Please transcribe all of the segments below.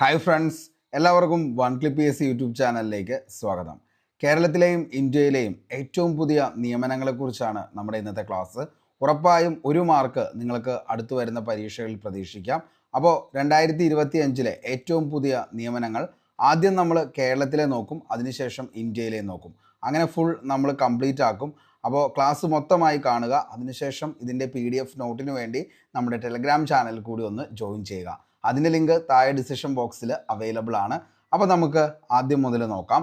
Hi friends എല്ലാവർക്കും one clip S YouTube ചാനലിലേക്ക് സ്വാഗതം. കേരളത്തിലെയും ഇന്ത്യയിലെയും ഏറ്റവും പുതിയ നിയമനങ്ങളെക്കുറിച്ചാണ് നമ്മുടെ ഇന്നത്തെ ക്ലാസ് ഉറപ്പായും ഒരു മാർക്ക് നിങ്ങൾക്ക് അടുത്തു വരുന്ന പരീക്ഷകളിൽ പ്രതീക്ഷിക്കാം. അപ്പോൾ രണ്ടായിരത്തി ഇരുപത്തി അഞ്ചിലെ ഏറ്റവും പുതിയ നിയമനങ്ങൾ ആദ്യം നമ്മൾ കേരളത്തിലെ നോക്കും അതിനുശേഷം ഇന്ത്യയിലെ നോക്കും. അങ്ങനെ ഫുൾ നമ്മൾ കംപ്ലീറ്റ് ആക്കും. അപ്പോൾ ക്ലാസ് മൊത്തമായി കാണുക അതിനുശേഷം ഇതിന്റെ പി ഡി എഫ് നോട്ടിന് വേണ്ടി നമ്മുടെ ടെലഗ്രാം ചാനൽ കൂടി ഒന്ന് ജോയിൻ ചെയ്യുക. അതിന്റെ ലിങ്ക് താഴെ ഡിസിഷൻ ബോക്സിൽ അവൈലബിൾ ആണ്. അപ്പോൾ നമുക്ക് ആദ്യം മുതൽ നോക്കാം.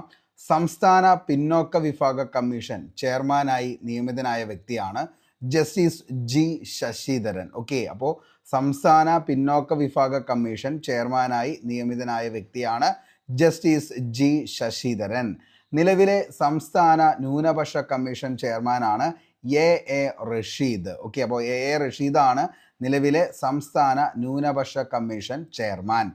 സംസ്ഥാന പിന്നോക്ക വിഭാഗ കമ്മീഷൻ ചെയർമാനായി നിയമിതനായ വ്യക്തിയാണ് ജസ്റ്റിസ് ജി ശശിധരൻ. ഓക്കെ അപ്പോൾ സംസ്ഥാന പിന്നോക്ക വിഭാഗ കമ്മീഷൻ ചെയർമാനായി നിയമിതനായ വ്യക്തിയാണ് ജസ്റ്റിസ് ജി ശശിധരൻ. നിലവിലെ സംസ്ഥാന ന്യൂനപക്ഷ കമ്മീഷൻ ചെയർമാനാണ് എ എ റഷീദ്. ഓക്കെ അപ്പോൾ എ എ റഷീദാണ് നിലവിലെ സംസ്ഥാന ന്യൂനപക്ഷ കമ്മീഷൻ ചെയർമാൻ.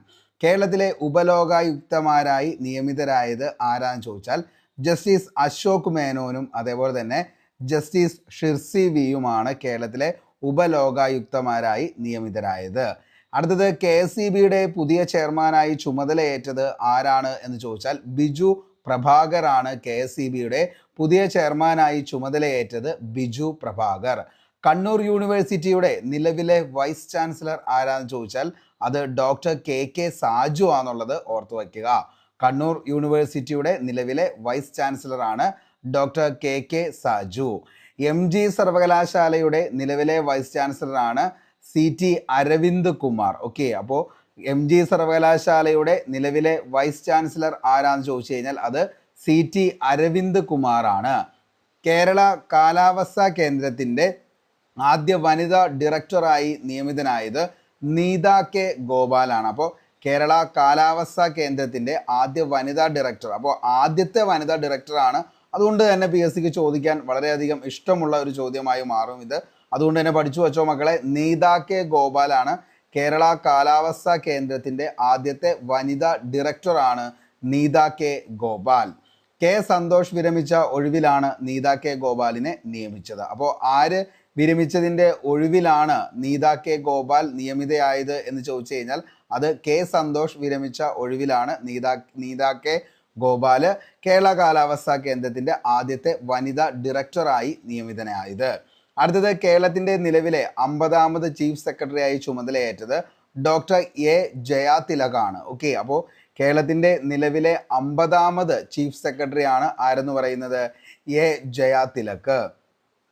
കേരളത്തിലെ ഉപലോകായുക്തമാരായി നിയമിതരായത് ആരാന്ന് ചോദിച്ചാൽ ജസ്റ്റിസ് അശോക് മേനോനും അതേപോലെ തന്നെ ജസ്റ്റിസ് ഷിർസി വിയുമാണ് കേരളത്തിലെ ഉപലോകായുക്തമാരായി നിയമിതരായത്. അടുത്തത് കെ എസ് സി ബിയുടെ പുതിയ ചെയർമാനായി ചുമതലയേറ്റത് ആരാണ് എന്ന് ചോദിച്ചാൽ ബിജു പ്രഭാകറാണ് കെ എസ് സി ബിയുടെ പുതിയ ചെയർമാനായി ചുമതലയേറ്റത് ബിജു പ്രഭാകർ. കണ്ണൂർ യൂണിവേഴ്സിറ്റിയുടെ നിലവിലെ വൈസ് ചാൻസലർ ആരാന്ന് ചോദിച്ചാൽ അത് ഡോക്ടർ കെ കെ സാജു ആണെന്നുള്ളത് ഓർത്തു വയ്ക്കുക. കണ്ണൂർ യൂണിവേഴ്സിറ്റിയുടെ നിലവിലെ vice ചാൻസലറാണ് doctor K K Saju. M G സർവകലാശാലയുടെ നിലവിലെ vice ചാൻസലറാണ് C T Aravind Kumar. Okay അപ്പോൾ എം ജി സർവകലാശാലയുടെ നിലവിലെ വൈസ് ചാൻസലർ ആരാന്ന് ചോദിച്ചു കഴിഞ്ഞാൽ അത് സി ടി അരവിന്ദ് കുമാറാണ്. കേരള കാലാവസ്ഥാ കേന്ദ്രത്തിന്റെ ആദ്യ വനിതാ ഡയറക്ടറായി നിയമിതനായത് നീത കെ ഗോപാലാണ്. അപ്പോൾ കേരള കാലാവസ്ഥാ കേന്ദ്രത്തിന്റെ ആദ്യ വനിതാ ഡയറക്ടർ അപ്പോൾ ആദ്യത്തെ വനിതാ ഡയറക്ടറാണ് അതുകൊണ്ട് തന്നെ പി എസ് സിക്ക് ചോദിക്കാൻ വളരെയധികം ഇഷ്ടമുള്ള ഒരു ചോദ്യമായി മാറും ഇത്. അതുകൊണ്ട് തന്നെ പഠിച്ചു വച്ചോ മക്കളെ നീത കെ ഗോപാലാണ് കേരള കാലാവസ്ഥാ കേന്ദ്രത്തിന്റെ ആദ്യത്തെ വനിതാ ഡയറക്ടറാണ് നീത കെ ഗോപാൽ. കെ സന്തോഷ് വിരമിച്ച ഒഴിവിലാണ് നീത കെ ഗോപാലിനെ നിയമിച്ചത്. അപ്പോൾ ആര് വിരമിച്ചതിന്റെ ഒഴിവിലാണ് നീത കെ ഗോപാൽ നിയമിതയായത് എന്ന് ചോദിച്ചു കഴിഞ്ഞാൽ അത് കെ സന്തോഷ് വിരമിച്ച ഒഴിവിലാണ് നീത നീത കെ ഗോപാൽ കേരള കാലാവസ്ഥാ കേന്ദ്രത്തിന്റെ ആദ്യത്തെ വനിതാ ഡയറക്ടറായി നിയമിതനായത്. അടുത്തത് കേരളത്തിന്റെ നിലവിലെ അമ്പതാമത് ചീഫ് സെക്രട്ടറിയായി ചുമതലയേറ്റത് ഡോക്ടർ എ ജയാ തിലകാണ് ഓക്കെ അപ്പോൾ കേരളത്തിന്റെ നിലവിലെ അമ്പതാമത് ചീഫ് സെക്രട്ടറിയാണ് ആരെന്ന് പറയുന്നത്? എ ജയാ തിലക്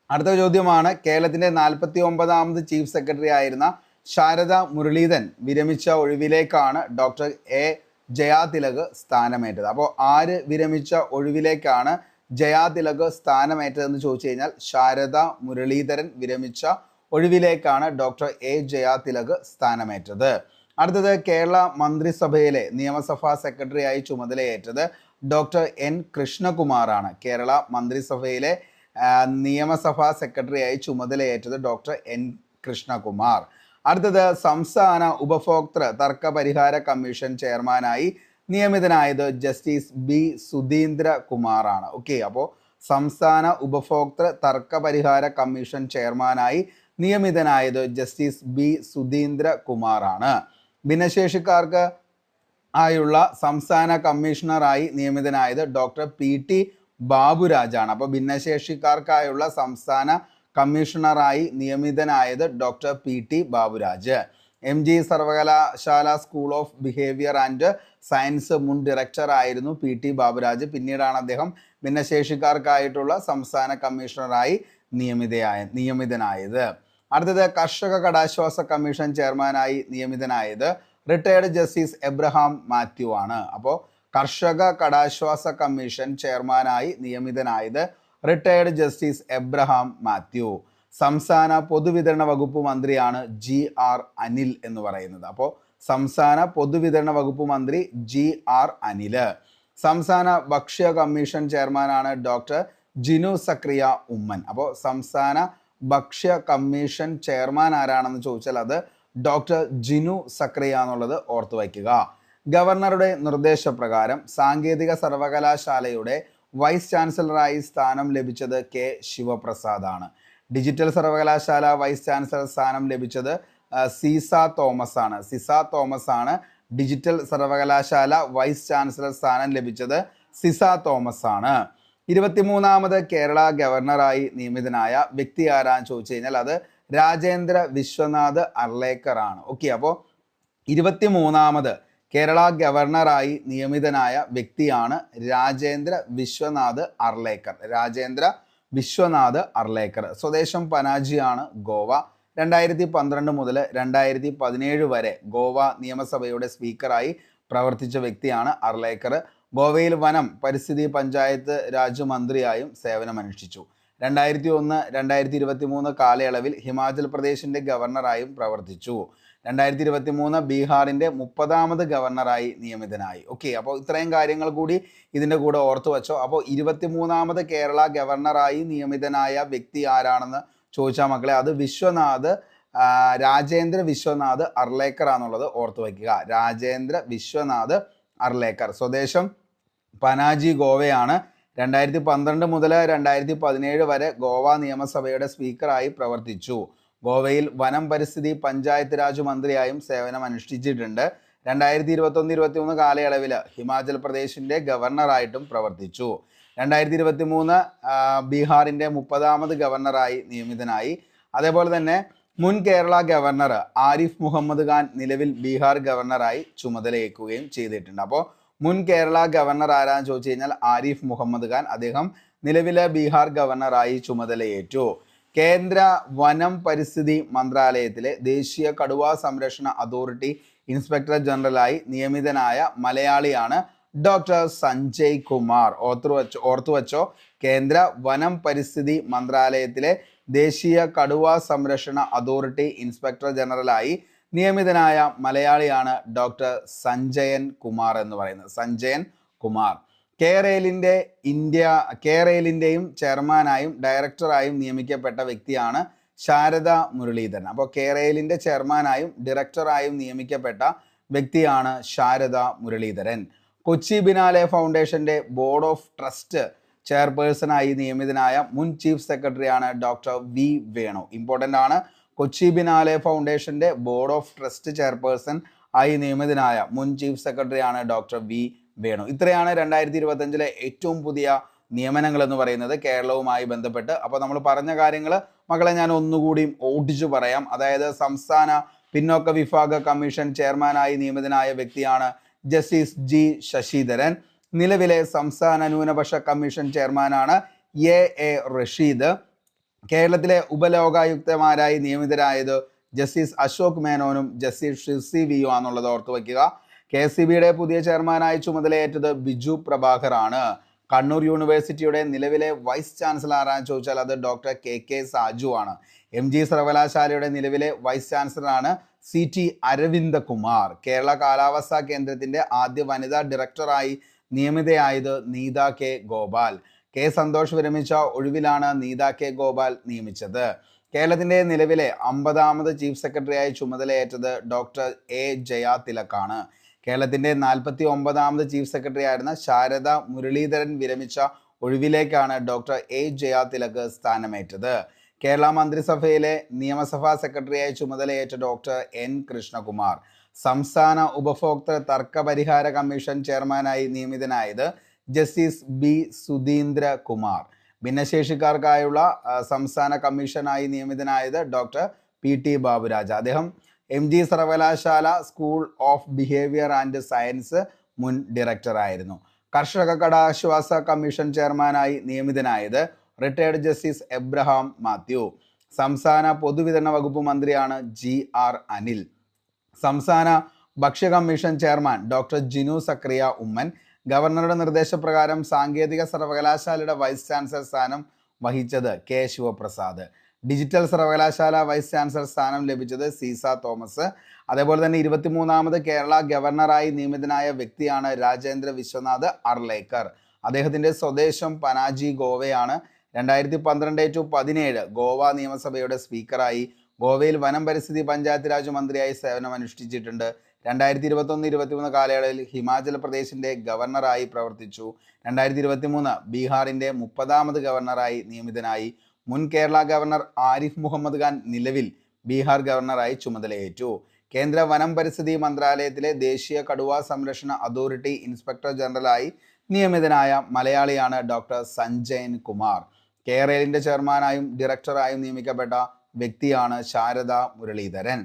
അടുത്ത ചോദ്യമാണ്. കേരളത്തിന്റെ നാൽപ്പത്തി ഒമ്പതാമത് ചീഫ് സെക്രട്ടറി ആയിരുന്ന ശാരദ മുരളീധൻ വിരമിച്ച ഒഴിവിലേക്കാണ് ഡോക്ടർ എ. ജയാതിലക് സ്ഥാനമേറ്റത്. അപ്പോൾ ആര് വിരമിച്ച ഒഴിവിലേക്കാണ് ജയാതിലക് സ്ഥാനമേറ്റതെന്ന് ചോദിച്ചു കഴിഞ്ഞാൽ ശാരദ മുരളീധരൻ വിരമിച്ച ഒഴിവിലേക്കാണ് ഡോക്ടർ എ. ജയാതിലക് സ്ഥാനമേറ്റത്. അടുത്തത് കേരള മന്ത്രിസഭയിലെ നിയമസഭാ സെക്രട്ടറിയായി ചുമതലയേറ്റത് ഡോക്ടർ എൻ. കൃഷ്ണകുമാറാണ്. കേരള മന്ത്രിസഭയിലെ നിയമസഭാ സെക്രട്ടറിയായി ചുമതലയേറ്റത് ഡോക്ടർ എൻ കൃഷ്ണകുമാർ. അടുത്തത് സംസ്ഥാന ഉപഭോക്തൃ തർക്ക പരിഹാര കമ്മീഷൻ ചെയർമാനായി നിയമിതനായത് ജസ്റ്റിസ് ബി സുധീന്ദ്ര കുമാറാണ് ഓക്കെ അപ്പോൾ സംസ്ഥാന ഉപഭോക്തൃ തർക്ക പരിഹാര കമ്മീഷൻ ചെയർമാനായി നിയമിതനായത് ജസ്റ്റിസ് ബി സുധീന്ദ്ര കുമാറാണ് ഭിന്നശേഷിക്കാർക്ക് ആയുള്ള സംസ്ഥാന കമ്മീഷണറായി നിയമിതനായത് ഡോക്ടർ പി ടി ബാബുരാജാണ്. അപ്പോൾ ഭിന്നശേഷിക്കാർക്കായുള്ള സംസ്ഥാന കമ്മീഷണറായി നിയമിതനായത് doctor P T Baburaj. M G സർവകലാശാല school of behaviour and science മുൻ ഡയറക്ടർ ആയിരുന്നു പി ടി ബാബുരാജ്. പിന്നീടാണ് അദ്ദേഹം ഭിന്നശേഷിക്കാർക്കായിട്ടുള്ള സംസ്ഥാന കമ്മീഷണറായി നിയമിതയായ നിയമിതനായത്. അടുത്തത് കർഷക കടാശ്വാസ കമ്മീഷൻ ചെയർമാനായി നിയമിതനായത് റിട്ടയർഡ് ജസ്റ്റിസ് എബ്രഹാം മാത്യു ആണ്. അപ്പോൾ കർഷക കടാശ്വാസ കമ്മീഷൻ ചെയർമാനായി നിയമിതനായത് റിട്ടയർഡ് ജസ്റ്റിസ് എബ്രഹാം മാത്യു. സംസ്ഥാന പൊതുവിതരണ വകുപ്പ് മന്ത്രിയാണ് ജി ആർ അനിൽ എന്ന് പറയുന്നത്. അപ്പോൾ സംസ്ഥാന പൊതുവിതരണ വകുപ്പ് മന്ത്രി ജി ആർ അനിൽ സംസ്ഥാന ഭക്ഷ്യ കമ്മീഷൻ ചെയർമാനാണ് ഡോക്ടർ ജിനു സക്രിയ ഉമ്മൻ. അപ്പോൾ സംസ്ഥാന ഭക്ഷ്യ കമ്മീഷൻ ചെയർമാൻ ആരാണെന്ന് ചോദിച്ചാൽ അത് ഡോക്ടർ ജിനു സക്രിയ എന്നുള്ളത് ഓർത്തു വയ്ക്കുക. ഗവർണറുടെ നിർദ്ദേശപ്രകാരം സാങ്കേതിക സർവകലാശാലയുടെ വൈസ് ചാൻസലറായി സ്ഥാനം ലഭിച്ചത് കെ ശിവപ്രസാദാണ്. ഡിജിറ്റൽ സർവകലാശാല വൈസ് ചാൻസലർ സ്ഥാനം ലഭിച്ചത് സീസ തോമസ് ആണ് സിസ തോമസ് ആണ് ഡിജിറ്റൽ സർവകലാശാല വൈസ് ചാൻസലർ സ്ഥാനം ലഭിച്ചത് സിസ തോമസ് ആണ് ഇരുപത്തിമൂന്നാമത് കേരള ഗവർണറായി നിയമിതനായ വ്യക്തി ആരാന്ന് ചോദിച്ചു കഴിഞ്ഞാൽ അത് രാജേന്ദ്ര വിശ്വനാഥ് അർലേക്കർ ആണ് ഓക്കെ അപ്പോൾ ഇരുപത്തിമൂന്നാമത് കേരള ഗവർണറായി നിയമിതനായ വ്യക്തിയാണ് രാജേന്ദ്ര വിശ്വനാഥ് അർലേക്കർ. രാജേന്ദ്ര വിശ്വനാഥ് അർലേക്കർ. സ്വദേശം പനാജിയാണ് ഗോവ. രണ്ടായിരത്തി പന്ത്രണ്ട് മുതൽ രണ്ടായിരത്തി പതിനേഴ് വരെ ഗോവ നിയമസഭയുടെ സ്പീക്കറായി പ്രവർത്തിച്ച വ്യക്തിയാണ് അർലേക്കർ. ഗോവയിൽ വനം പരിസ്ഥിതി പഞ്ചായത്ത് രാജ് മന്ത്രിയായും സേവനമനുഷ്ഠിച്ചു. രണ്ടായിരത്തി ഒന്ന് രണ്ടായിരത്തി ഇരുപത്തി മൂന്ന് കാലയളവിൽ ഹിമാചൽ പ്രദേശിന്റെ ഗവർണറായും പ്രവർത്തിച്ചു. രണ്ടായിരത്തി ഇരുപത്തി മൂന്ന് ബീഹാറിന്റെ മുപ്പതാമത് ഗവർണറായി നിയമിതനായി. ഓക്കെ അപ്പോൾ ഇത്രയും കാര്യങ്ങൾ കൂടി ഇതിന്റെ കൂടെ ഓർത്തു വെച്ചോ. അപ്പോൾ ഇരുപത്തി മൂന്നാമത് കേരള ഗവർണറായി നിയമിതനായ വ്യക്തി ആരാണെന്ന് ചോദിച്ചാൽ മക്കളെ അത് വിശ്വനാഥ് രാജേന്ദ്ര വിശ്വനാഥ് അർലേക്കർ ആണെന്നുള്ളത് ഓർത്തു വയ്ക്കുക. രാജേന്ദ്ര വിശ്വനാഥ് അർലേക്കർ. സ്വദേശം പനാജി ഗോവയാണ്. രണ്ടായിരത്തി പന്ത്രണ്ട് മുതൽ രണ്ടായിരത്തി പതിനേഴ് വരെ ഗോവ നിയമസഭയുടെ സ്പീക്കറായി പ്രവർത്തിച്ചു. ഗോവയിൽ വനം പരിസ്ഥിതി പഞ്ചായത്ത് രാജ് മന്ത്രിയായും സേവനം അനുഷ്ഠിച്ചിട്ടുണ്ട്. രണ്ടായിരത്തി ഇരുപത്തൊന്ന് ഇരുപത്തി മൂന്ന് കാലയളവിൽ ഹിമാചൽ പ്രദേശിന്റെ ഗവർണറായിട്ടും പ്രവർത്തിച്ചു. രണ്ടായിരത്തി ഇരുപത്തി മൂന്ന് ബീഹാറിന്റെ മുപ്പതാമത് ഗവർണറായി നിയമിതനായി. അതേപോലെ തന്നെ മുൻ കേരള ഗവർണർ ആരിഫ് മുഹമ്മദ് ഖാൻ നിലവിൽ ബീഹാർ ഗവർണറായി ചുമതലയേക്കുകയും ചെയ്തിട്ടുണ്ട്. അപ്പോൾ മുൻ കേരള ഗവർണർ ആരാന്ന് ചോദിച്ചു കഴിഞ്ഞാൽ ആരിഫ് മുഹമ്മദ് ഖാൻ അദ്ദേഹം നിലവിലെ ബീഹാർ ഗവർണറായി ചുമതലയേറ്റു. കേന്ദ്ര വനം പരിസ്ഥിതി മന്ത്രാലയത്തിലെ ദേശീയ കടുവാ സംരക്ഷണ അതോറിറ്റി ഇൻസ്പെക്ടർ ജനറലായി നിയമിതനായ മലയാളിയാണ് ഡോക്ടർ സഞ്ജയ് കുമാർ. ഓർത്തു വച്ചോ ഓർത്തു വച്ചോ? കേന്ദ്ര വനം പരിസ്ഥിതി മന്ത്രാലയത്തിലെ ദേശീയ കടുവ സംരക്ഷണ അതോറിറ്റി ഇൻസ്പെക്ടർ ജനറലായി നിയമിതനായ മലയാളിയാണ് ഡോക്ടർ സഞ്ജയൻ കുമാർ എന്ന് പറയുന്നത്. സഞ്ജയൻ കുമാർ. കേരളിന്റെ ഇന്ത്യ കേരളിന്റെയും ചെയർമാനായും ഡയറക്ടറായും നിയമിക്കപ്പെട്ട വ്യക്തിയാണ് ശാരദ മുരളീധരൻ. അപ്പോൾ കേരളിന്റെ ചെയർമാനായും ഡയറക്ടറായും നിയമിക്കപ്പെട്ട വ്യക്തിയാണ് ശാരദ മുരളീധരൻ. കൊച്ചി ബിനാലെ ഫൗണ്ടേഷന്റെ ബോർഡ് ഓഫ് ട്രസ്റ്റ് ചെയർപേഴ്സണായി നിയമിതനായ മുൻ ചീഫ് സെക്രട്ടറിയാണ് ഡോക്ടർ വി വേണു. ഇമ്പോർട്ടന്റ് ആണ് കൊച്ചി ബിനാലെ ഫൗണ്ടേഷന്റെ ബോർഡ് ഓഫ് ട്രസ്റ്റ് ചെയർപേഴ്സൺ ആയി നിയമിതനായ മുൻ ചീഫ് സെക്രട്ടറിയാണ് ഡോക്ടർ വി വേണു. ഇത്രയാണ് രണ്ടായിരത്തി ഇരുപത്തഞ്ചിലെ ഏറ്റവും പുതിയ നിയമനങ്ങൾ എന്ന് പറയുന്നത് കേരളവുമായി ബന്ധപ്പെട്ട്. അപ്പോൾ നമ്മൾ പറഞ്ഞ കാര്യങ്ങൾ മക്കളെ ഞാൻ ഒന്നുകൂടി ഓടിച്ചു പറയാം. അതായത് സംസ്ഥാന പിന്നോക്ക വിഭാഗ കമ്മീഷൻ ചെയർമാനായി നിയമിതനായ വ്യക്തിയാണ് ജസ്റ്റിസ് ജി ശശിധരൻ. നിലവിലെ സംസ്ഥാന ന്യൂനപക്ഷ കമ്മീഷൻ ചെയർമാനാണ് എ എ റഷീദ്. കേരളത്തിലെ ഉപലോകായുക്തമാരായി നിയമിതരായത് ജസ്റ്റിസ് അശോക് മേനോനും ജസ്റ്റിസ് ഷിർസി വിയു ആണെന്നുള്ളത് ഓർത്തു വയ്ക്കുക. കെ സി ബിയുടെ പുതിയ ചെയർമാനായി ചുമതലയേറ്റത് ബിജു പ്രഭാകറാണ്. കണ്ണൂർ യൂണിവേഴ്സിറ്റിയുടെ നിലവിലെ വൈസ് ചാൻസലർ ആരാന്ന് ചോദിച്ചാൽ അത് ഡോക്ടർ കെ കെ സാജു ആണ്. എം ജി സർവകലാശാലയുടെ നിലവിലെ വൈസ് ചാൻസലറാണ് സി ടി അരവിന്ദകുമാർ. കേരള കാലാവസ്ഥാ കേന്ദ്രത്തിന്റെ ആദ്യ വനിതാ ഡയറക്ടറായി നിയമിതയായത് നീത കെ ഗോപാൽ. കെ സന്തോഷ് വിരമിച്ച ഒഴിവിലാണ് നീത കെ ഗോപാൽ നിയമിച്ചത്. കേരളത്തിന്റെ നിലവിലെ അമ്പതാമത് ചീഫ് സെക്രട്ടറിയായി ചുമതലയേറ്റത് ഡോക്ടർ എ ജയ തിലക്കാണ് കേരളത്തിന്റെ നാൽപ്പത്തി ഒമ്പതാമത് ചീഫ് സെക്രട്ടറി ആയിരുന്ന ശാരദ മുരളീധരൻ വിരമിച്ച ഒഴിവിലേക്കാണ് ഡോക്ടർ എ ജയാതിലക് സ്ഥാനമേറ്റത്. കേരള മന്ത്രിസഭയിലെ നിയമസഭാ സെക്രട്ടറിയായി ചുമതലയേറ്റ ഡോക്ടർ എൻ കൃഷ്ണകുമാർ. സംസ്ഥാന ഉപഭോക്തൃ തർക്ക പരിഹാര കമ്മീഷൻ ചെയർമാനായി നിയമിതനായത് ജസ്റ്റിസ് ബി സുധീന്ദ്ര കുമാർ ഭിന്നശേഷിക്കാർക്കായുള്ള സംസ്ഥാന കമ്മീഷനായി നിയമിതനായത് ഡോക്ടർ പി ടി ബാബുരാജ്. അദ്ദേഹം എം ജി സർവകലാശാല school of behaviour and science മുൻ ഡയറക്ടറായിരുന്നു കർഷക കടാശ്വാസ കമ്മീഷൻ ചെയർമാനായി നിയമിതനായത് റിട്ടയർഡ് ജസ്റ്റിസ് എബ്രഹാം മാത്യു. സംസ്ഥാന പൊതുവിതരണ വകുപ്പ് മന്ത്രിയാണ് ജി ആർ അനിൽ. സംസ്ഥാന ഭക്ഷ്യ commission chairman doctor Jinu Zachariah Oommen. ഗവർണറുടെ നിർദ്ദേശപ്രകാരം സാങ്കേതിക സർവകലാശാലയുടെ വൈസ് ചാൻസലർ സ്ഥാനം വഹിച്ചത് കെ ശിവപ്രസാദ്. ഡിജിറ്റൽ സർവകലാശാല വൈസ് ചാൻസലർ സ്ഥാനം ലഭിച്ചത് സീസ തോമസ്. അതേപോലെ തന്നെ ഇരുപത്തിമൂന്നാമത് കേരള ഗവർണറായി നിയമിതനായ വ്യക്തിയാണ് രാജേന്ദ്ര വിശ്വനാഥ് അർലേക്കർ. അദ്ദേഹത്തിന്റെ സ്വദേശം പനാജി ഗോവയാണ്. രണ്ടായിരത്തി പന്ത്രണ്ട് ടു പതിനേഴ് ഗോവ നിയമസഭയുടെ സ്പീക്കറായി. ഗോവയിൽ വനം പരിസ്ഥിതി പഞ്ചായത്ത് രാജ് മന്ത്രിയായി സേവനം അനുഷ്ഠിച്ചിട്ടുണ്ട്. രണ്ടായിരത്തി ഇരുപത്തൊന്ന് ഇരുപത്തിമൂന്ന് കാലയളവിൽ ഹിമാചൽ പ്രദേശിന്റെ ഗവർണറായി പ്രവർത്തിച്ചു. രണ്ടായിരത്തി ഇരുപത്തി മൂന്ന് ബീഹാറിന്റെ മുപ്പതാമത് ഗവർണറായി നിയമിതനായി. മുൻ കേരള ഗവർണർ ആരിഫ് മുഹമ്മദ് ഖാൻ നിലവിൽ ബീഹാർ ഗവർണറായി ചുമതലയേറ്റു. കേന്ദ്ര വനം പരിസ്ഥിതി മന്ത്രാലയത്തിലെ ദേശീയ കടുവ സംരക്ഷണ അതോറിറ്റി ഇൻസ്പെക്ടർ ജനറലായി നിയമിതനായ മലയാളിയാണ് ഡോക്ടർ സഞ്ജയൻ കുമാർ. കേരളിന്റെ ചെയർമാനായും ഡയറക്ടറായും നിയമിക്കപ്പെട്ട വ്യക്തിയാണ് ശാരദ മുരളീധരൻ.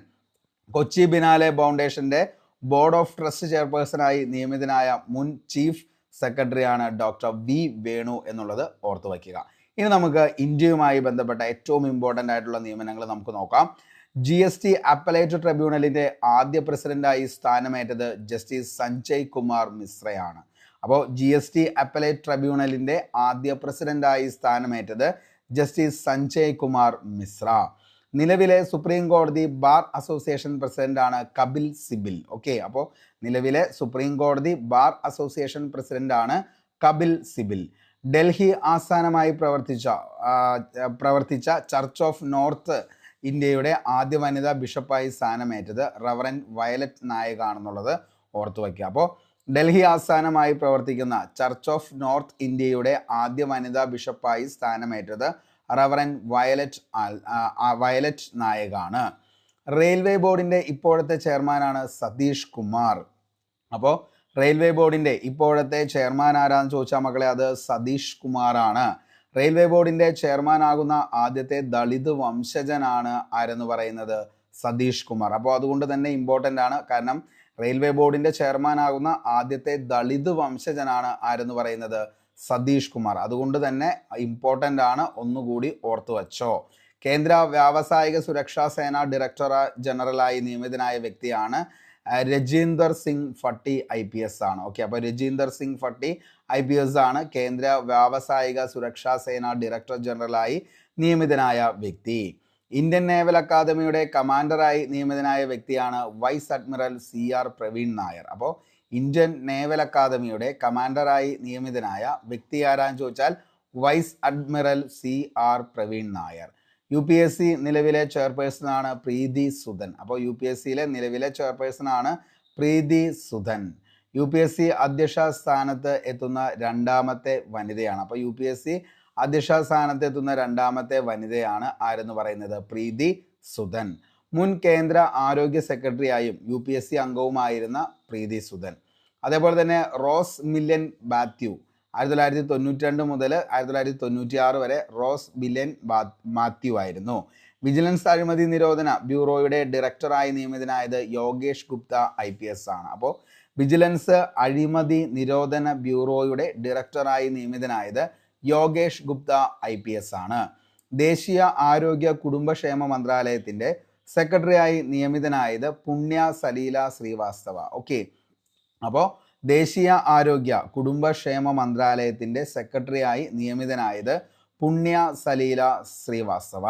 കൊച്ചി ബിനാലെ ഫൗണ്ടേഷന്റെ ബോർഡ് ഓഫ് ട്രസ്റ്റ് ചെയർപേഴ്സണായി നിയമിതനായ മുൻ ചീഫ് സെക്രട്ടറിയാണ് ഡോക്ടർ വി വേണു എന്നുള്ളത് ഓർത്തു വയ്ക്കുക ഇനി നമുക്ക് ഇന്ത്യയുമായി ബന്ധപ്പെട്ട ഏറ്റവും ഇമ്പോർട്ടന്റ് ആയിട്ടുള്ള നിയമനങ്ങൾ നമുക്ക് നോക്കാം. ജി എസ് ടി അപ്പലേറ്റ് ട്രിബ്യൂണലിന്റെ ആദ്യ പ്രസിഡന്റായി സ്ഥാനമേറ്റത് ജസ്റ്റിസ് സഞ്ജയ് കുമാർ മിശ്രയാണ്. അപ്പോൾ ജി എസ് ടി അപ്പലേറ്റ് ട്രിബ്യൂണലിന്റെ ആദ്യ പ്രസിഡന്റായി സ്ഥാനമേറ്റത് ജസ്റ്റിസ് സഞ്ജയ് കുമാർ മിശ്ര. നിലവിലെ സുപ്രീം കോടതി ബാർ അസോസിയേഷൻ പ്രസിഡന്റാണ് കപിൽ സിബിൽ. ഓക്കെ അപ്പോൾ നിലവിലെ സുപ്രീം കോടതി ബാർ അസോസിയേഷൻ പ്രസിഡന്റാണ് കപിൽ സിബിൽ. ഡൽഹി ആസ്ഥാനമായി പ്രവർത്തിച്ച പ്രവർത്തിച്ച ചർച്ച് ഓഫ് നോർത്ത് ഇന്ത്യയുടെ ആദ്യ വനിതാ ബിഷപ്പായി സ്ഥാനമേറ്റത് റവറൻ വയലറ്റ് നായകാണെന്നുള്ളത് ഓർത്തു വയ്ക്കുക. അപ്പോൾ ഡൽഹി ആസ്ഥാനമായി പ്രവർത്തിക്കുന്ന ചർച്ച് ഓഫ് നോർത്ത് ഇന്ത്യയുടെ ആദ്യ വനിതാ ബിഷപ്പായി സ്ഥാനമേറ്റത് റവറൻ വയലറ്റ് വയലറ്റ് നായകാണ്. റെയിൽവേ ബോർഡിന്റെ ഇപ്പോഴത്തെ ചെയർമാനാണ് സതീഷ് കുമാർ. അപ്പോൾ റെയിൽവേ ബോർഡിന്റെ ഇപ്പോഴത്തെ ചെയർമാൻ ആരാന്ന് ചോദിച്ചാൽ മക്കളെ അത് സതീഷ് കുമാറാണ്. റെയിൽവേ ബോർഡിന്റെ ചെയർമാൻ ആകുന്ന ആദ്യത്തെ ദളിത് വംശജനാണ് ആരെന്ന് പറയുന്നത് സതീഷ് കുമാർ. അപ്പോൾ അതുകൊണ്ട് തന്നെ ഇമ്പോർട്ടന്റ് ആണ്. കാരണം റെയിൽവേ ബോർഡിന്റെ ചെയർമാൻ ആകുന്ന ആദ്യത്തെ ദളിത് വംശജനാണ് ആരെന്ന് പറയുന്നത് സതീഷ് കുമാർ. അതുകൊണ്ട് തന്നെ ഇമ്പോർട്ടന്റ് ആണ് ഒന്നുകൂടി ഓർത്തു വച്ചോ. കേന്ദ്ര വ്യാവസായിക സുരക്ഷാ സേന ഡയറക്ടർ ജനറലായി നിയമിതനായ വ്യക്തിയാണ് Rajinder Singh Bhatti I P S ആണ്. ഓക്കെ അപ്പോൾ Rajinder Singh Bhatti I P S ആണ്. കേന്ദ്ര വ്യാവസായിക സുരക്ഷാ സേന ഡയറക്ടർ ജനറലായി നിയമിതനായ വ്യക്തി. ഇന്ത്യൻ നേവൽ അക്കാദമിയുടെ കമാൻഡറായി നിയമിതനായ വ്യക്തിയാണ് vice admiral C R Praveen Nair. അപ്പോൾ ഇന്ത്യൻ നേവൽ അക്കാദമിയുടെ കമാൻഡറായി നിയമിതനായ വ്യക്തി ആരാന്ന് ചോദിച്ചാൽ vice admiral C R Praveen Nair. U P S C നിലവിലെ ചെയർപേഴ്സൺ ആണ് പ്രീതി സുധൻ. അപ്പോൾ യു പി എസ് സിയിലെ നിലവിലെ ചെയർപേഴ്സൺ ആണ് Preeti Sudan. U P S C അധ്യക്ഷ സ്ഥാനത്ത് എത്തുന്ന രണ്ടാമത്തെ വനിതയാണ്. അപ്പോൾ യു പി എസ് സി അധ്യക്ഷ സ്ഥാനത്ത് എത്തുന്ന രണ്ടാമത്തെ വനിതയാണ് ആരെന്ന് പറയുന്നത്? പ്രീതി സുധൻ. മുൻ കേന്ദ്ര ആരോഗ്യ സെക്രട്ടറിയായും യു പി എസ് സി അംഗവുമായിരുന്ന പ്രീതി സുധൻ. അതേപോലെ തന്നെ റോസ് മില്യൻ ബാത്യു. ആയിരത്തി തൊള്ളായിരത്തി തൊണ്ണൂറ്റി രണ്ട് മുതൽ ആയിരത്തി തൊള്ളായിരത്തി തൊണ്ണൂറ്റി ആറ് വരെ റോസ് ബില്യൻ ബാ- മാത്യു ആയിരുന്നു. വിജിലൻസ് അഴിമതി നിരോധന ബ്യൂറോയുടെ ഡയറക്ടറായി നിയമിതനായത് Yogesh Gupta I P S ആണ്. അപ്പോൾ വിജിലൻസ് അഴിമതി നിരോധന ബ്യൂറോയുടെ ഡയറക്ടറായി നിയമിതനായത് Yogesh Gupta I P S ആണ്. ദേശീയ ആരോഗ്യ കുടുംബക്ഷേമ മന്ത്രാലയത്തിന്റെ സെക്രട്ടറിയായി നിയമിതനായത് പുണ്യ സലീല ശ്രീവാസ്തവ. ഓക്കെ. അപ്പോൾ ദേശീയ ആരോഗ്യ കുടുംബക്ഷേമ മന്ത്രാലയത്തിന്റെ സെക്രട്ടറിയായി നിയമിതനായത് പുണ്യ സലീല ശ്രീവാസ്തവ.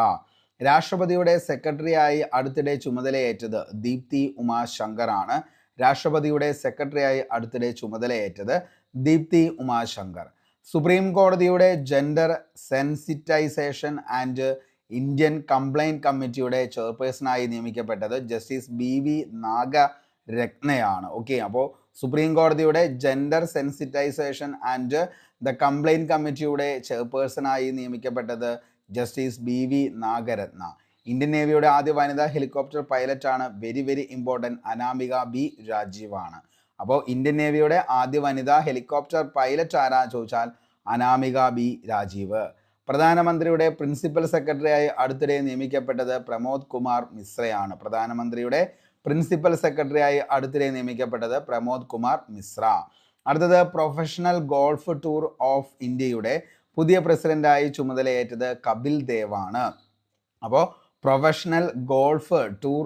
രാഷ്ട്രപതിയുടെ സെക്രട്ടറിയായി അടുത്തിടെ ചുമതലയേറ്റത് ദീപ്തി ഉമാശങ്കർ ആണ് രാഷ്ട്രപതിയുടെ സെക്രട്ടറിയായി അടുത്തിടെ ചുമതലയേറ്റത് ദീപ്തി ഉമാശങ്കർ. സുപ്രീം കോടതിയുടെ gender sensitisation and Indian complaint കമ്മിറ്റിയുടെ ചെയർപേഴ്സണായി നിയമിക്കപ്പെട്ടത് ജസ്റ്റിസ് ബി വി നാഗരത്നയാണ്. ഓക്കെ അപ്പോൾ സുപ്രീം കോടതിയുടെ gender sensitisation and the complaint കമ്മിറ്റിയുടെ ചെയർപേഴ്സണായി നിയമിക്കപ്പെട്ടത് justice B V Nagarathna. Indian നേവിയുടെ ആദ്യ വനിതാ helicopter പൈലറ്റാണ് very very important Anamika B രാജീവാണ് അപ്പോൾ ഇന്ത്യൻ നേവിയുടെ ആദ്യ വനിതാ ഹെലികോപ്റ്റർ പൈലറ്റ് ആരാ ചോദിച്ചാൽ അനാമിക ബി രാജീവ്. പ്രധാനമന്ത്രിയുടെ പ്രിൻസിപ്പൽ സെക്രട്ടറിയായി അടുത്തിടെ നിയമിക്കപ്പെട്ടത് പ്രമോദ് കുമാർ മിശ്രയാണ്. പ്രധാനമന്ത്രിയുടെ പ്രിൻസിപ്പൽ സെക്രട്ടറിയായി അടുത്തിടെ നിയമിക്കപ്പെട്ടത് പ്രമോദ് കുമാർ മിശ്ര. അടുത്തത് പ്രൊഫഷണൽ ഗോൾഫ് ടൂർ ഓഫ് ഇന്ത്യയുടെ പുതിയ പ്രസിഡന്റായി ചുമതലയേറ്റത് കപിൽ ദേവാണ്. അപ്പോൾ പ്രൊഫഷണൽ ഗോൾഫ് ടൂർ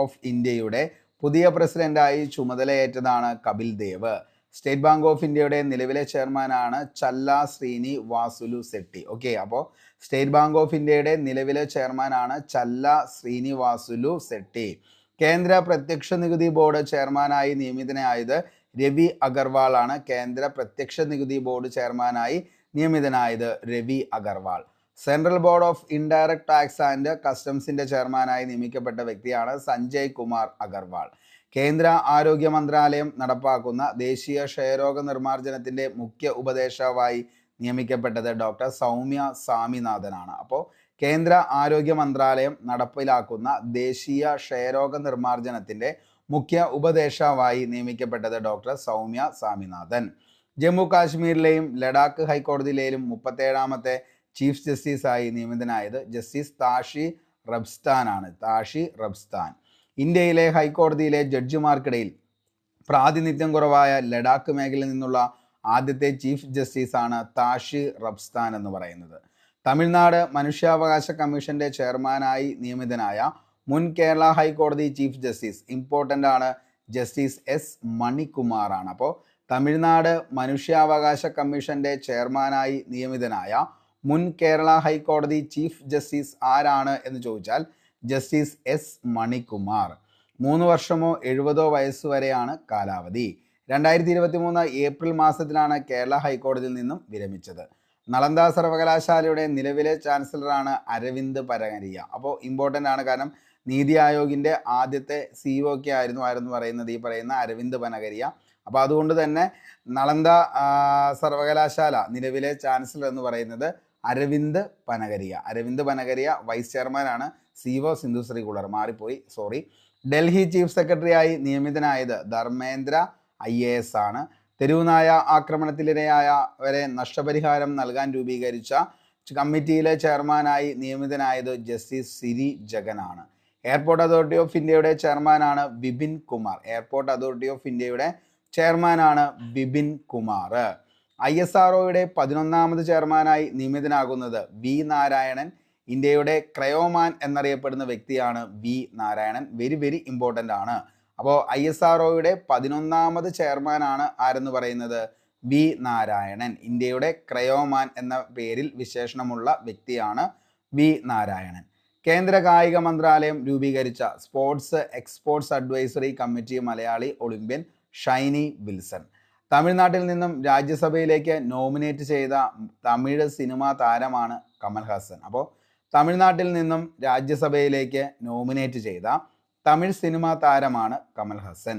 ഓഫ് ഇന്ത്യയുടെ പുതിയ പ്രസിഡന്റായി ചുമതലയേറ്റതാണ് Kapil Dev. State Bank of ഇന്ത്യയുടെ നിലവിലെ ചെയർമാനാണ് ചല്ല ശ്രീനി വാസുലു സെട്ടി. ഓക്കെ അപ്പോൾ സ്റ്റേറ്റ് ബാങ്ക് ഓഫ് ഇന്ത്യയുടെ നിലവിലെ ചെയർമാനാണ് ചല്ല ശ്രീനിവാസുലു സെട്ടി. കേന്ദ്ര പ്രത്യക്ഷ നികുതി ബോർഡ് ചെയർമാനായി നിയമിതനായത് രവി അഗർവാൾ ആണ് കേന്ദ്ര പ്രത്യക്ഷ നികുതി ബോർഡ് ചെയർമാനായി നിയമിതനായത് Ravi Agarwal. Central board of indirect tax and കസ്റ്റംസിന്റെ ചെയർമാനായി നിയമിക്കപ്പെട്ട വ്യക്തിയാണ് സഞ്ജയ് കുമാർ അഗർവാൾ. കേന്ദ്ര ആരോഗ്യ മന്ത്രാലയം നടപ്പാക്കുന്ന ദേശീയ ക്ഷയരോഗ നിർമ്മാർജനത്തിന്റെ മുഖ്യ ഉപദേഷ്ടാവായി നിയമിക്കപ്പെട്ടത് ഡോക്ടർ സൗമ്യ സ്വാമിനാഥനാണ്. അപ്പോൾ കേന്ദ്ര ആരോഗ്യ മന്ത്രാലയം നടപ്പിലാക്കുന്ന ദേശീയ ക്ഷയരോഗ നിർമ്മാർജനത്തിന്റെ മുഖ്യ ഉപദേഷ്ടാവായി നിയമിക്കപ്പെട്ടത് ഡോക്ടർ സൗമ്യ സ്വാമിനാഥൻ. ജമ്മു കാശ്മീരിലെയും ലഡാക്ക് ഹൈക്കോടതിയിലെയും മുപ്പത്തേഴാമത്തെ ചീഫ് ജസ്റ്റിസായി നിയമിതനായത് ജസ്റ്റിസ് താഷി റബ്സ്ഥാനാണ്. താഷി റബ്സ്ഥാൻ. ഇന്ത്യയിലെ ഹൈക്കോടതിയിലെ ജഡ്ജിമാർക്കിടയിൽ പ്രാതിനിധ്യം കുറവായ ലഡാക്ക് മേഖലയിൽ നിന്നുള്ള ആദ്യത്തെ ചീഫ് ജസ്റ്റിസാണ് താഷി റബ്സ്ഥാൻ എന്ന് പറയുന്നത്. തമിഴ്നാട് മനുഷ്യാവകാശ കമ്മീഷന്റെ ചെയർമാനായി നിയമിതനായ മുൻ കേരള ഹൈക്കോടതി ചീഫ് ജസ്റ്റിസ് ഇമ്പോർട്ടന്റ് ആണ് ജസ്റ്റിസ് എസ് മണികുമാറാണ്. അപ്പോൾ തമിഴ്നാട് മനുഷ്യാവകാശ കമ്മീഷന്റെ ചെയർമാനായി നിയമിതനായ മുൻ കേരള ഹൈക്കോടതി ചീഫ് ജസ്റ്റിസ് ആരാണ് എന്ന് ചോദിച്ചാൽ ജസ്റ്റിസ് എസ് മണികുമാർ. മൂന്ന് വർഷമോ എഴുപതോ വയസ്സ് വരെയാണ് കാലാവധി. രണ്ടായിരത്തി ഇരുപത്തി മൂന്ന് ഏപ്രിൽ മാസത്തിലാണ് കേരള ഹൈക്കോടതിയിൽ നിന്നും വിരമിച്ചത്. നളന്ദ സർവകലാശാലയുടെ നിലവിലെ ചാൻസലറാണ് അരവിന്ദ് പരകരിയ അപ്പോൾ ഇമ്പോർട്ടന്റ് ആണ് കാരണം നീതി ആയോഗിന്റെ ആദ്യത്തെ സിഇഒ ഒക്കെ ആയിരുന്നു ആയിരുന്നു പറയുന്നത് ഈ പറയുന്ന അരവിന്ദ് പനകരിയ അപ്പോൾ അതുകൊണ്ട് തന്നെ നളന്ദ സർവകലാശാല നിലവിലെ ചാൻസലർ എന്ന് പറയുന്നത് അരവിന്ദ് പനകരിയ അരവിന്ദ് പനകരിയ വൈസ് ചെയർമാനാണ് സി ഒ സിന്ധു ശ്രീകുളർ. മാറിപ്പോയി. സോറി ഡൽഹി ചീഫ് സെക്രട്ടറിയായി നിയമിതനായത് ധർമ്മേന്ദ്ര ഐ എ എസ് ആണ്. തെരുവുനായ ആക്രമണത്തിനിരയായവരെ നഷ്ടപരിഹാരം നൽകാൻ രൂപീകരിച്ച കമ്മിറ്റിയിലെ ചെയർമാനായി നിയമിതനായത് ജസ്റ്റിസ് സിരി ജഗനാണ്. എയർപോർട്ട് അതോറിറ്റി ഓഫ് ഇന്ത്യയുടെ ചെയർമാനാണ് Bipin Kumar. Airport authority of ഇന്ത്യയുടെ ചെയർമാനാണ് Bipin Kumar. I S R ഒയുടെ പതിനൊന്നാമത് ചെയർമാനായി നിയമിതനാകുന്നത് വി നാരായണൻ. ഇന്ത്യയുടെ ക്രയോമാൻ എന്നറിയപ്പെടുന്ന വ്യക്തിയാണ് V Narayanan. Very very important ആണ്. അപ്പോൾ ഐ എസ് ആർ ഒയുടെ പതിനൊന്നാമത് ചെയർമാനാണ് ആരെന്ന് പറയുന്നത്? വി നാരായണൻ. ഇന്ത്യയുടെ ക്രയോമാൻ എന്ന പേരിൽ വിശേഷണമുള്ള വ്യക്തിയാണ് വി നാരായണൻ. കേന്ദ്ര കായിക മന്ത്രാലയം രൂപീകരിച്ച sports exports advisory committee Malayali Olympian Shiny Wilson. തമിഴ്നാട്ടിൽ നിന്നും രാജ്യസഭയിലേക്ക് നോമിനേറ്റ് ചെയ്ത തമിഴ് സിനിമാ താരമാണ് കമൽഹാസൻ. അപ്പോൾ തമിഴ്നാട്ടിൽ നിന്നും രാജ്യസഭയിലേക്ക് നോമിനേറ്റ് ചെയ്ത തമിഴ് സിനിമാ താരമാണ് കമൽ കമൽഹാസൻ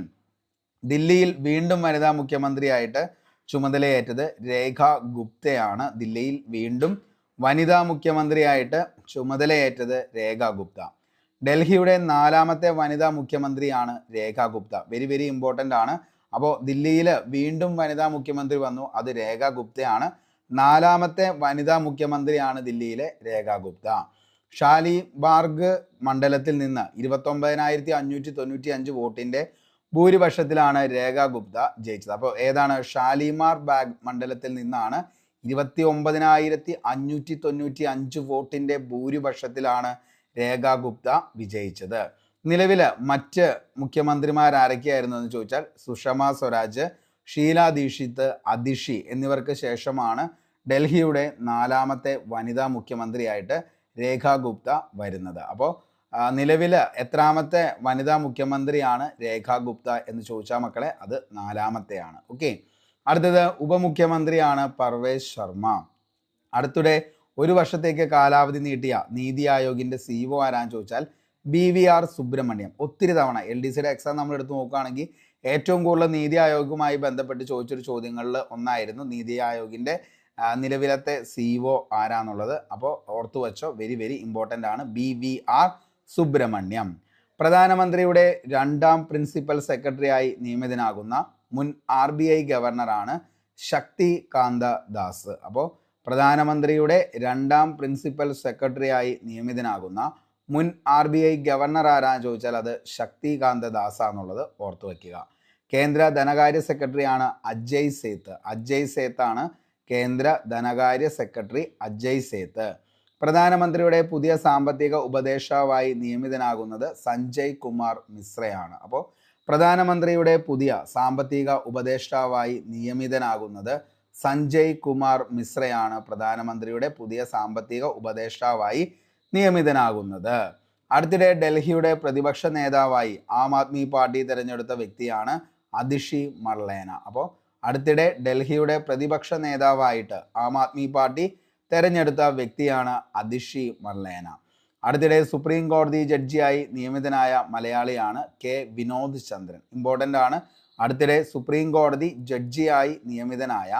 ദില്ലിയിൽ വീണ്ടും വനിതാ മുഖ്യമന്ത്രിയായിട്ട് ചുമതലയേറ്റത് രേഖ ഗുപ്തയാണ്. ദില്ലിയിൽ വീണ്ടും വനിതാ മുഖ്യമന്ത്രിയായിട്ട് ചുമതലയേറ്റത് രേഖ ഗുപ്ത. ഡൽഹിയുടെ നാലാമത്തെ വനിതാ മുഖ്യമന്ത്രിയാണ് Rekha Gupta. Very very important ആണ്. അപ്പോൾ ദില്ലിയിൽ വീണ്ടും വനിതാ മുഖ്യമന്ത്രി വന്നു. അത് രേഖ ഗുപ്തയാണ്. നാലാമത്തെ വനിതാ മുഖ്യമന്ത്രിയാണ് ദില്ലിയിലെ രേഖ ഗുപ്ത. ഷാലി ബാർഗ് മണ്ഡലത്തിൽ നിന്ന് ഇരുപത്തൊമ്പതിനായിരത്തി അഞ്ഞൂറ്റി തൊണ്ണൂറ്റി അഞ്ച് വോട്ടിന്റെ ഭൂരിപക്ഷത്തിലാണ് രേഖ ഗുപ്ത ജയിച്ചത്. അപ്പോൾ ഏതാണ് ഷാലിമാർ ബാഗ് മണ്ഡലത്തിൽ നിന്നാണ് ഇരുപത്തി ഒമ്പതിനായിരത്തി അഞ്ഞൂറ്റി തൊണ്ണൂറ്റി അഞ്ച് വോട്ടിന്റെ ഭൂരിപക്ഷത്തിലാണ് രേഖ ഗുപ്ത വിജയിച്ചത്. നിലവിൽ മറ്റ് മുഖ്യമന്ത്രിമാർ ആരൊക്കെയായിരുന്നു എന്ന് ചോദിച്ചാൽ സുഷമ സ്വരാജ് ഷീല ദീക്ഷിത് അതിഷി എന്നിവർക്ക് ശേഷമാണ് ഡൽഹിയുടെ നാലാമത്തെ വനിതാ മുഖ്യമന്ത്രിയായിട്ട് രേഖ ഗുപ്ത വരുന്നത് അപ്പോൾ നിലവിൽ എത്രാമത്തെ വനിതാ മുഖ്യമന്ത്രിയാണ് രേഖാ ഗുപ്ത എന്ന് ചോദിച്ചാൽ മക്കളെ അത് നാലാമത്തെയാണ്. ഓക്കെ. അടുത്തത് ഉപമുഖ്യമന്ത്രിയാണ് പർവേശ് ശർമ്മ. അടുത്തിടെ ഒരു വർഷത്തേക്ക് കാലാവധി നീട്ടിയ നീതി ആയോഗിന്റെ സി സിഇഒ ആരാന്ന് ചോദിച്ചാൽ ബി വി ആർ സുബ്രഹ്മണ്യം. ഒത്തിരി തവണ എൽ ഡി സിയുടെ എക്സാം നമ്മൾ എടുത്ത് നോക്കുകയാണെങ്കിൽ ഏറ്റവും കൂടുതൽ നീതി ആയോഗുമായി ബന്ധപ്പെട്ട് ചോദിച്ചൊരു ചോദ്യങ്ങളിൽ ഒന്നായിരുന്നു നീതി ആയോഗിന്റെ നിലവിലത്തെ സിഇഒ ആരാന്നുള്ളത് അപ്പോൾ ഓർത്തു വെച്ചോ വെരി വെരി ഇമ്പോർട്ടന്റ് ആണ്. B V R Subrahmanyam. പ്രധാനമന്ത്രിയുടെ രണ്ടാം പ്രിൻസിപ്പൽ സെക്രട്ടറിയായി നിയമിതനാകുന്ന മുൻ ആർ ബി ഐ ഗവർണറാണ് ശക്തി കാന്ത ദാസ്. അപ്പോൾ പ്രധാനമന്ത്രിയുടെ രണ്ടാം പ്രിൻസിപ്പൽ സെക്രട്ടറിയായി നിയമിതനാകുന്ന മുൻ ആർ ബി ഐ ഗവർണർ ആരാന്ന് ചോദിച്ചാൽ അത് ശക്തികാന്ത ദാസ് ആണെന്നുള്ളത് ഓർത്തു വയ്ക്കുക കേന്ദ്ര ധനകാര്യ സെക്രട്ടറിയാണ് അജയ് സേത്ത്. അജയ് സേത്താണ് കേന്ദ്ര ധനകാര്യ സെക്രട്ടറി അജയ് സേത്ത്. പ്രധാനമന്ത്രിയുടെ പുതിയ സാമ്പത്തിക ഉപദേഷ്ടാവായി നിയമിതനാകുന്നത് സഞ്ജയ് കുമാർ മിശ്രയാണ്. അപ്പോൾ പ്രധാനമന്ത്രിയുടെ പുതിയ സാമ്പത്തിക ഉപദേഷ്ടാവായി നിയമിതനാകുന്നത് സഞ്ജയ് കുമാർ മിശ്രയാണ് പ്രധാനമന്ത്രിയുടെ പുതിയ സാമ്പത്തിക ഉപദേഷ്ടാവായി നിയമിതനാകുന്നത്. അടുത്തിടെ ഡൽഹിയുടെ പ്രതിപക്ഷ നേതാവായി ആം ആദ്മി പാർട്ടി തിരഞ്ഞെടുത്ത വ്യക്തിയാണ് അതിഷി മർലേന. അപ്പോൾ അടുത്തിടെ ഡൽഹിയുടെ പ്രതിപക്ഷ നേതാവായിട്ട് ആം ആദ്മി പാർട്ടി തെരഞ്ഞെടുത്ത വ്യക്തിയാണ് അതിഷി മർലേന. അടുത്തിടെ സുപ്രീം കോടതി ജഡ്ജിയായി നിയമിതനായ മലയാളിയാണ് കെ. വിനോദ് ചന്ദ്രൻ. ഇമ്പോർട്ടന്റ് ആണ്. അടുത്തിടെ സുപ്രീം കോടതി ജഡ്ജിയായി നിയമിതനായ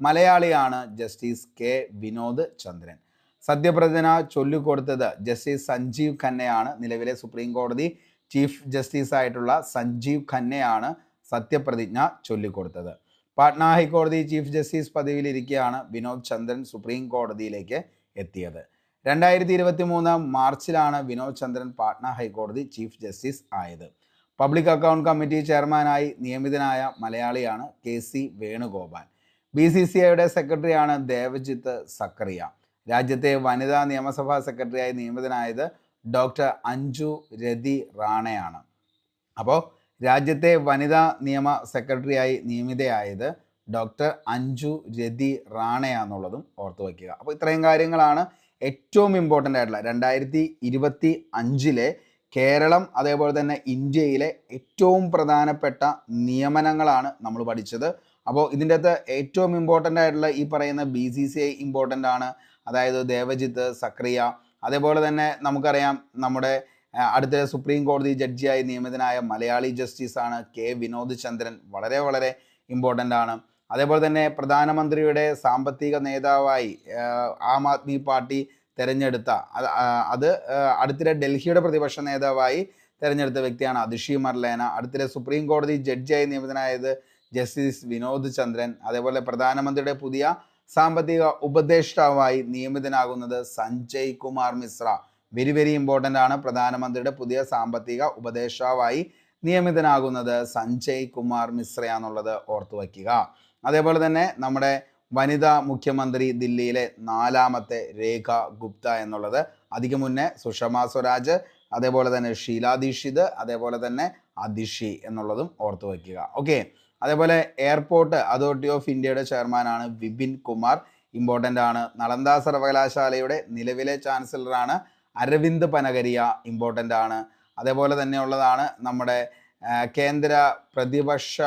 മലയാളിയാണ് ജസ്റ്റിസ് കെ. വിനോദ് ചന്ദ്രൻ. സത്യപ്രതിജ്ഞ ചൊല്ലിക്കൊടുത്തത് ജസ്റ്റിസ് സഞ്ജീവ് ഖന്നയാണ്. നിലവിലെ സുപ്രീം കോടതി ചീഫ് ജസ്റ്റിസ് ആയിട്ടുള്ള സഞ്ജീവ് ഖന്നയാണ് സത്യപ്രതിജ്ഞ ചൊല്ലിക്കൊടുത്തത്. പാട്ന ഹൈക്കോടതി ചീഫ് ജസ്റ്റിസ് പദവിയിലിരിക്കെയാണ് വിനോദ് ചന്ദ്രൻ സുപ്രീം കോടതിയിലേക്ക് എത്തിയത്. രണ്ടായിരത്തി ഇരുപത്തി മൂന്ന് മാർച്ചിലാണ് വിനോദ് ചന്ദ്രൻ പാട്ന ഹൈക്കോടതി ചീഫ് ജസ്റ്റിസ് ആയത്. പബ്ലിക് അക്കൗണ്ട് കമ്മിറ്റി ചെയർമാനായി നിയമിതനായ മലയാളിയാണ് K C Venugopal. B C C ഐയുടെ സെക്രട്ടറിയാണ് ദേവജിത്ത് സക്കറിയ. രാജ്യത്തെ വനിതാ നിയമസഭാ സെക്രട്ടറിയായി നിയമിതനായത് ഡോക്ടർ അഞ്ജു രതി റാണയാണ്. അപ്പോൾ രാജ്യത്തെ വനിതാ നിയമ സെക്രട്ടറിയായി നിയമിതയായത് ഡോക്ടർ അഞ്ജു രതി റാണയാന്നുള്ളതും ഓർത്തു വയ്ക്കുക. അപ്പോൾ ഇത്രയും കാര്യങ്ങളാണ് ഏറ്റവും ഇമ്പോർട്ടന്റ് ആയിട്ടുള്ള. രണ്ടായിരത്തി ഇരുപത്തി അഞ്ചിലെ കേരളം അതേപോലെ തന്നെ ഇന്ത്യയിലെ ഏറ്റവും പ്രധാനപ്പെട്ട നിയമനങ്ങളാണ് നമ്മൾ പഠിച്ചത്. അപ്പോൾ ഇതിന്റെ അകത്ത് ഏറ്റവും ഇമ്പോർട്ടന്റ് ആയിട്ടുള്ള ഈ പറയുന്ന B C C I important ആണ്. അതായത് ദേവജിത്ത് സക്രിയ. അതേപോലെ തന്നെ നമുക്കറിയാം നമ്മുടെ അടുത്ത സുപ്രീം കോടതി ജഡ്ജിയായി നിയമിതനായ മലയാളി ജസ്റ്റിസാണ് കെ വിനോദ് ചന്ദ്രൻ. വളരെ വളരെ ഇമ്പോർട്ടന്റ് ആണ്. അതേപോലെ തന്നെ പ്രധാനമന്ത്രിയുടെ സാമ്പത്തിക നേതാവായി ആം ആദ്മി പാർട്ടി തിരഞ്ഞെടുത്ത അത് അടുത്തിടെ ഡൽഹിയുടെ പ്രതിപക്ഷ നേതാവായി തിരഞ്ഞെടുത്ത വ്യക്തിയാണ് അതിഷി മർലേന. അടുത്തിടെ സുപ്രീം കോടതി ജഡ്ജിയായി നിയമിതനായത് ജസ്റ്റിസ് വിനോദ് ചന്ദ്രൻ. അതേപോലെ പ്രധാനമന്ത്രിയുടെ പുതിയ സാമ്പത്തിക ഉപദേഷ്ടാവായി നിയമിതനാകുന്നത് Sanjay Kumar Mishra. Very very important ആണ്. പ്രധാനമന്ത്രിയുടെ പുതിയ സാമ്പത്തിക ഉപദേഷ്ടാവായി നിയമിതനാകുന്നത് സഞ്ജയ് കുമാർ മിശ്ര എന്നുള്ളത് ഓർത്തു വയ്ക്കുക. അതേപോലെ തന്നെ നമ്മുടെ വനിതാ മുഖ്യമന്ത്രി ദില്ലിയിലെ നാലാമത്തെ രേഖ ഗുപ്ത എന്നുള്ളത് അധികം മുന്നേ സുഷമ സ്വരാജ് അതേപോലെ തന്നെ ഷീല അതേപോലെ തന്നെ അതിഷി എന്നുള്ളതും ഓർത്തു വയ്ക്കുക. ഓക്കെ അതേപോലെ എയർപോർട്ട് അതോറിറ്റി ഓഫ് ഇന്ത്യയുടെ ചെയർമാനാണ് വിപിൻ കുമാർ. ഇമ്പോർട്ടന്റ് ആണ്. നളന്ദ സർവകലാശാലയുടെ നിലവിലെ ചാൻസലറാണ് അരവിന്ദ് പനഗരിയ ഇമ്പോർട്ടന്റ് ആണ്. അതേപോലെ തന്നെയുള്ളതാണ് നമ്മുടെ കേന്ദ്ര പ്രതിപക്ഷ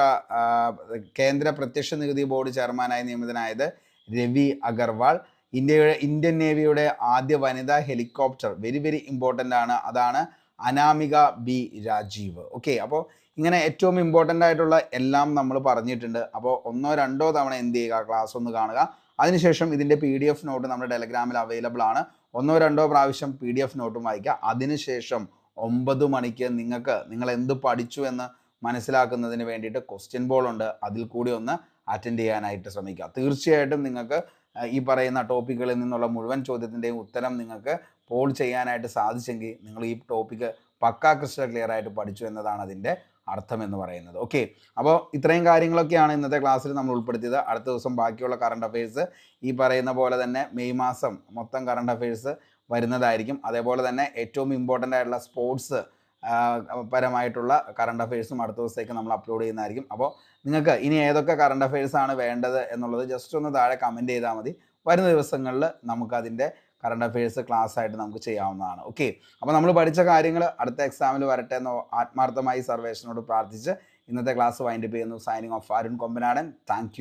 കേന്ദ്ര പ്രത്യക്ഷ നികുതി ബോർഡ് ചെയർമാനായി നിയമിതനായത് രവി അഗർവാൾ. ഇന്ത്യയുടെ ഇന്ത്യൻ നേവിയുടെ ആദ്യ വനിതാ ഹെലികോപ്റ്റർ വെരി വെരി ഇമ്പോർട്ടന്റ് ആണ്. അതാണ് അനാമിക ബി രാജീവ്. ഓക്കെ അപ്പോൾ ഇങ്ങനെ ഏറ്റവും ഇമ്പോർട്ടന്റ് ആയിട്ടുള്ള എല്ലാം നമ്മൾ പറഞ്ഞിട്ടുണ്ട്. അപ്പോൾ ഒന്നോ രണ്ടോ തവണ എന്ത് ചെയ്യുക? ക്ലാസ് ഒന്ന് കാണുക. അതിനുശേഷം ഇതിന്റെ പി ഡി എഫ് നോട്ട് നമ്മുടെ ടെലഗ്രാമിൽ അവൈലബിൾ ആണ്. ഒന്നോ രണ്ടോ പ്രാവശ്യം പി ഡി എഫ് നോട്ടും വായിക്കുക. അതിനുശേഷം ഒമ്പത് മണിക്ക് നിങ്ങൾക്ക് നിങ്ങൾ എന്ത് പഠിച്ചു എന്ന് മനസ്സിലാക്കുന്നതിന് വേണ്ടിയിട്ട് ക്വസ്റ്റ്യൻ ബോൾ ഉണ്ട്. അതിൽ കൂടി ഒന്ന് അറ്റൻഡ് ചെയ്യാനായിട്ട് ശ്രമിക്കുക. തീർച്ചയായിട്ടും നിങ്ങൾക്ക് ഈ പറയുന്ന ടോപ്പിക്കുകളിൽ നിന്നുള്ള മുഴുവൻ ചോദ്യത്തിന്റെയും ഉത്തരം നിങ്ങൾക്ക് പോൾ ചെയ്യാനായിട്ട് സാധിച്ചെങ്കിൽ നിങ്ങൾ ഈ ടോപ്പിക്ക് പക്കാ ക്രിസ്റ്റൽ ക്ലിയർ ആയിട്ട് പഠിച്ചു എന്നതാണ് അതിന്റെ അർത്ഥം എന്ന് പറയുന്നത്. ഓക്കെ അപ്പോൾ ഇത്രയും കാര്യങ്ങളൊക്കെയാണ് ഇന്നത്തെ ക്ലാസ്സിൽ നമ്മൾ ഉൾപ്പെടുത്തിയത്. അടുത്ത ദിവസം ബാക്കിയുള്ള കറണ്ട് അഫയേഴ്സ് ഈ പറയുന്ന പോലെ തന്നെ മെയ് മാസം മൊത്തം കറണ്ട് അഫയേഴ്സ് വരുന്നതായിരിക്കും. അതേപോലെ തന്നെ ഏറ്റവും ഇമ്പോർട്ടന്റ് ആയിട്ടുള്ള സ്പോർട്സ് പരമായിട്ടുള്ള കറണ്ട് അഫയേഴ്സും അടുത്ത ദിവസത്തേക്ക് നമ്മൾ അപ്ലോഡ് ചെയ്യുന്നതായിരിക്കും. അപ്പോൾ നിങ്ങൾക്ക് ഇനി ഏതൊക്കെ കറണ്ട് അഫയേഴ്സാണ് വേണ്ടത് എന്നുള്ളത് ജസ്റ്റ് ഒന്ന് താഴെ കമന്റ് ചെയ്താൽ മതി. വരുന്ന ദിവസങ്ങളിൽ നമുക്കതിന്റെ കറണ്ട് അഫയേഴ്സ് ക്ലാസ് ആയിട്ട് നമുക്ക് ചെയ്യാവുന്നതാണ്. ഓക്കെ അപ്പോൾ നമ്മൾ പഠിച്ച കാര്യങ്ങൾ അടുത്ത എക്സാമിൽ വരട്ടെ എന്ന് ആത്മാർത്ഥമായി സർവേഷനോട് പ്രാർത്ഥിച്ച് ഇന്നത്തെ ക്ലാസ് വൈൻഡപ്പ് ചെയ്യുന്നു. Signing off Arun Kombanadan thank